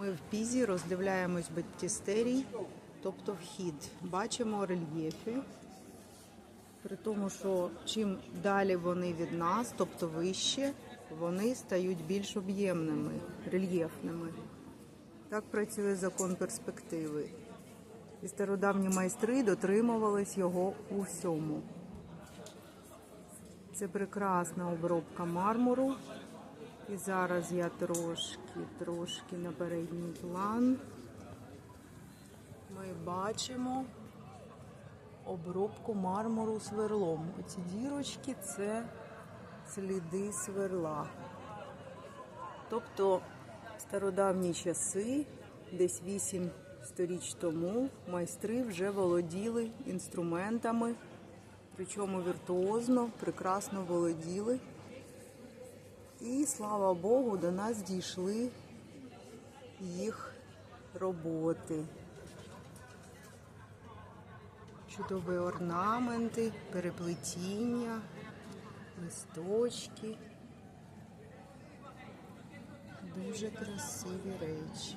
Ми в пізі роздивляємось баптістерій, тобто вхід. Бачимо рельєфи. При тому, що чим далі вони від нас, тобто вище, вони стають більш об'ємними, рельєфними. Так працює закон перспективи. І стародавні майстри дотримувались його у всьому. Це прекрасна обробка мармуру. І зараз я трошки, трошки на передній план. Ми бачимо обробку мармуру сверлом. Оці дірочки це сліди сверла. Тобто стародавні часи, десь 8 сторіч тому, майстри вже володіли інструментами, причому віртуозно, прекрасно володіли. І слава Богу, до нас дійшли їх роботи. Чудові орнаменти, переплетіння, листочки. Дуже красиві речі.